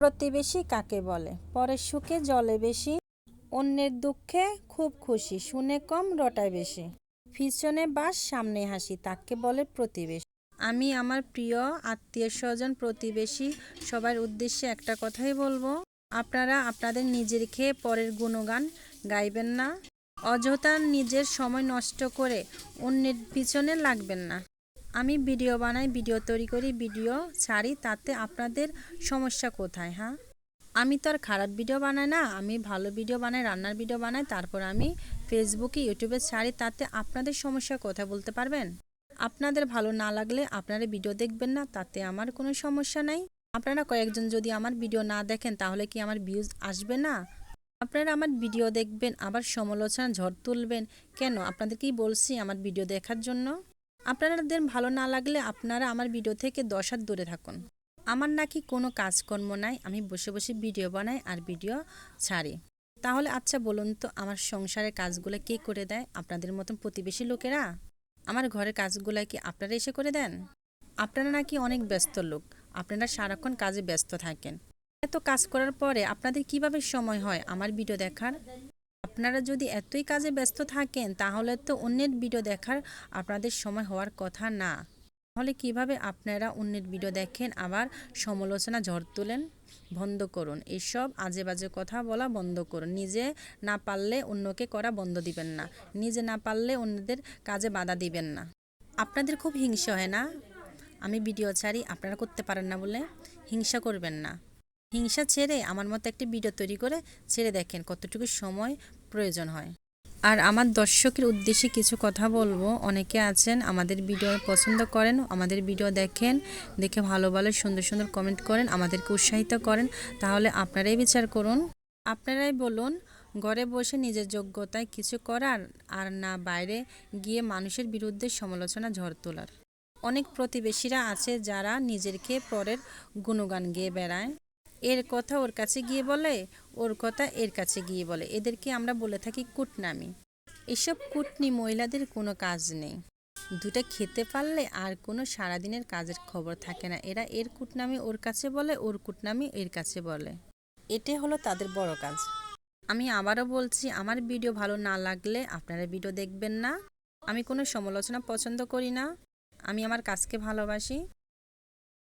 প্রতিবেশী কাকে বলে? পরের সুখে, জলে বেশি, অন্যের দুঃখে খুব খুশি, শুনে কম, রটায় বেশি। পিছনে বাস, সামনে হাসি, তাকে বলে প্রতিবেশী। আমি আমার প্রিয়, আত্মীয় স্বজন, প্রতিবেশী, সবার উদ্দেশ্যে একটা কথাই বলব। আপনারা আপনাদের নিজের খেয়ে পরের গুণগান গাইবেন না। অযথা নিজের সময় নষ্ট করে অন্যের পিছনে লাগবেন না। আমি ভিডিও বানাই, ভিডিও তৈরি করি, ভিডিও ছাড়ি, তাতে আপনাদের সমস্যা কোথায় হ্যাঁ? আমি তো আর খারাপ ভিডিও বানাই না, আমি ভালো ভিডিও বানাই, রান্নার ভিডিও বানাই, তারপর আমি ফেসবুকে ইউটিউবে ছাড়ি, তাতে আপনাদের সমস্যা কোথায় বলতে পারবেন? আপনাদের ভালো না লাগলে আপনারা ভিডিও দেখবেন না, তাতে আমার কোনো সমস্যা নাই। আপনারা কয়েকজন যদি আমার ভিডিও না দেখেন, তাহলে কি আমার ভিউজ আসবে না? আপনারা আমার ভিডিও দেখবেন, আবার সমালোচনা, ঝড় তুলবেন। কেন? আপনাদেরকেই বলছি আমার ভিডিও দেখার জন্য। আপনাদের ভালো না লাগলে আপনারা আমার ভিডিও থেকে দশ হাত দূরে থাকুন। আমার নাকি কোনো কাজকর্ম নাই, আমি বসে বসে ভিডিও বানাই আর ভিডিও ছাড়ি। তাহলে আচ্ছা বলুন তো, আমার সংসারের কাজগুলো কে করে দেয়? আপনাদের মতন প্রতিবেশী লোকেরা? আমার ঘরের কাজগুলো কি আপনারা এসে করে দেন? আপনারা নাকি অনেক ব্যস্ত লোক, আপনারা সারাক্ষণ কাজে ব্যস্ত থাকেন। এত কাজ করার পরে আপনাদের কীভাবে সময় হয় আমার ভিডিও দেখার? আপনারা যদি এতই কাজে ব্যস্ত থাকেন, তাহলে তো অন্যের ভিডিও দেখার আপনাদের সময় হওয়ার কথা না। তাহলে কীভাবে আপনারা অন্যের ভিডিও দেখেন, আবার সমালোচনা ঝড় তোলেন? বন্ধ করুন। এসব আজে বাজে কথা বলা বন্ধ করুন। নিজে না পারলে অন্যকে করা বন্ধ দিবেন না। নিজে না পারলে অন্যদের কাজে বাধা দিবেন না। আপনাদের খুব হিংসা হয় না? আমি ভিডিও ছাড়ি, আপনারা করতে পারেন না বলে? হিংসা করবেন না। হিংসা ছেড়ে আমার মতো একটি ভিডিও তৈরি করে ছেড়ে দেখেন কতটুকু সময় প্রয়োজন হয়। আর আমার দর্শকের উদ্দেশ্যে কিছু কথা বলব। অনেকে আছেন, আমাদের ভিডিও পছন্দ করেন, আমাদের ভিডিও দেখেন, দেখে ভালো ভালো সুন্দর সুন্দর কমেন্ট করেন, আমাদেরকে উৎসাহিত করেন। তাহলে আপনারাই বিচার করুন। আপনারাই বলুন, ঘরে বসে নিজের যোগ্যতায় কিছু করার আর না বাইরে গিয়ে মানুষের বিরুদ্ধে সমালোচনা ঝড় তোলার। অনেক প্রতিবেশীরা আছে যারা নিজেরকে পরের গুণগান গেয়ে বেড়ায়। এর কথা ওর কাছে গিয়ে বলে, ওর কথা এর কাছে গিয়ে বলে। এদেরকে আমরা বলে থাকি কুটনামি। এসব কুটনি মহিলাদের কোনো কাজ নেই। দুটা খেতে পারলে আর কোনো সারাদিনের কাজের খবর থাকে না। এরা এর কুটনামি ওর কাছে বলে, ওর কুটনামি এর কাছে বলে। এটাই হলো তাদের বড় কাজ। আমি আবারও বলছি, আমার ভিডিও ভালো না লাগলে আপনারা ভিডিও দেখবেন না। আমি কোনো সমালোচনা পছন্দ করি না। আমি আমার কাজকে ভালোবাসি।